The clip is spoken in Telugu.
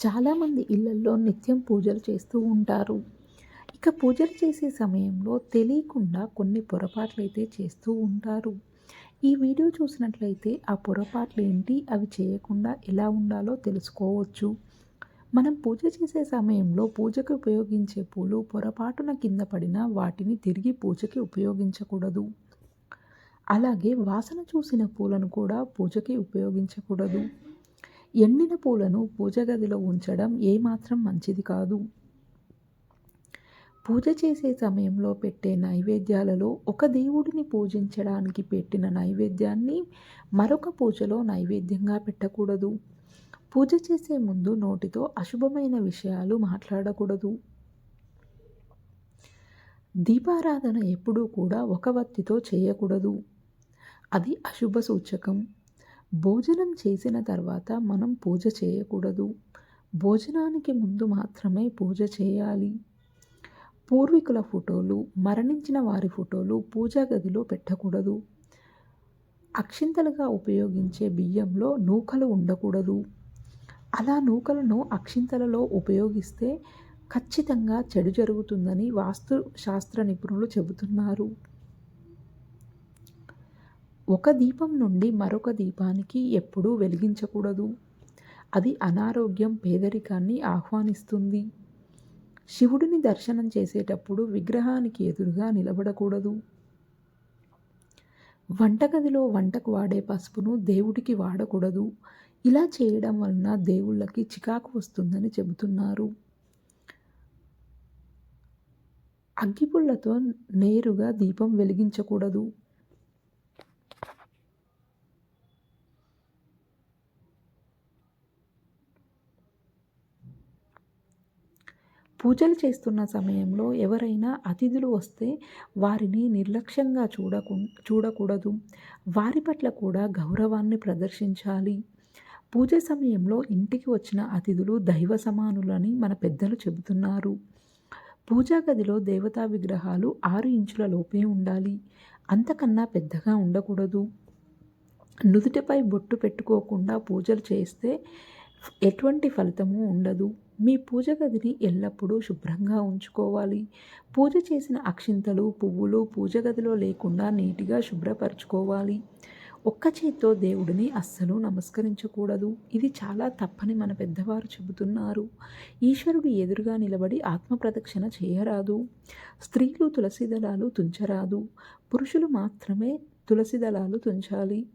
చాలామంది ఇళ్ళల్లో నిత్యం పూజలు చేస్తూ ఉంటారు. ఇక పూజలు చేసే సమయంలో తెలియకుండా కొన్ని పొరపాట్లు అయితే చేస్తూ ఉంటారు. ఈ వీడియో చూసినట్లయితే ఆ పొరపాట్లు ఏంటి? అవి చేయకుండా ఎలా ఉండాలో తెలుసుకోవచ్చు. మనం పూజ చేసే సమయంలో పూజకు ఉపయోగించే పూలు పొరపాటున కింద పడిన వాటిని తిరిగి పూజకి ఉపయోగించకూడదు. అలాగే వాసన చూసిన పూలను కూడా పూజకి ఉపయోగించకూడదు. ఎండిన పూలను పూజ గదిలో ఉంచడం ఏమాత్రం మంచిది కాదు. పూజ చేసే సమయంలో పెట్టే నైవేద్యాలలో ఒక దేవుడిని పూజించడానికి పెట్టిన నైవేద్యాన్ని మరొక పూజలో నైవేద్యంగా పెట్టకూడదు. పూజ చేసే ముందు నోటితో అశుభమైన విషయాలు మాట్లాడకూడదు. దీపారాధన ఎప్పుడూ కూడా ఒక వత్తితో చేయకూడదు. అది అశుభ సూచకం. భోజనం చేసిన తర్వాత మనం పూజ చేయకూడదు. భోజనానికి ముందు మాత్రమే పూజ చేయాలి. పూర్వీకుల ఫోటోలు మరణించిన వారి ఫోటోలు పూజా గదిలో పెట్టకూడదు. అక్షింతలుగా ఉపయోగించే బియ్యంలో నూకలు ఉండకూడదు. అలా నూకలను అక్షింతలలో ఉపయోగిస్తే ఖచ్చితంగా చెడు జరుగుతుందని వాస్తు శాస్త్ర నిపుణులు చెబుతున్నారు. ఒక దీపం నుండి మరొక దీపానికి ఎప్పుడూ వెలిగించకూడదు. అది అనారోగ్యం పేదరికాన్ని ఆహ్వానిస్తుంది. శివుడిని దర్శనం చేసేటప్పుడు విగ్రహానికి ఎదురుగా నిలబడకూడదు. వంటగదిలో వంటకు వాడే పసుపును దేవుడికి వాడకూడదు. ఇలా చేయడం వలన దేవుళ్ళకి చికాకు వస్తుందని చెబుతున్నారు. అగ్గిపుల్లతో నేరుగా దీపం వెలిగించకూడదు. పూజలు చేస్తున్న సమయంలో ఎవరైనా అతిథులు వస్తే వారిని నిర్లక్ష్యంగా చూడకు చూడకూడదు. వారి పట్ల కూడా గౌరవాన్ని ప్రదర్శించాలి. పూజ సమయంలో ఇంటికి వచ్చిన అతిథులు దైవ సమానులని మన పెద్దలు చెబుతున్నారు. పూజా గదిలో దేవతా విగ్రహాలు ఆరు ఇంచుల లోపే ఉండాలి. అంతకన్నా పెద్దగా ఉండకూడదు. నుదుటిపై బొట్టు పెట్టుకోకుండా పూజలు చేస్తే ఎటువంటి ఫలితము ఉండదు. మీ పూజ గదిని ఎల్లప్పుడూ శుభ్రంగా ఉంచుకోవాలి. పూజ చేసిన అక్షింతలు పువ్వులు పూజ గదిలో లేకుండా నీటిగా శుభ్రపరచుకోవాలి. ఒక్క చేత్తో దేవుడిని అస్సలు నమస్కరించకూడదు. ఇది చాలా తప్పని మన పెద్దవారు చెబుతున్నారు. ఈశ్వరుడు ఎదురుగా నిలబడి ఆత్మ ప్రదక్షిణ చేయరాదు. స్త్రీలు తులసి దళాలు తుంచరాదు. పురుషులు మాత్రమే తులసి దళాలు తుంచాలి.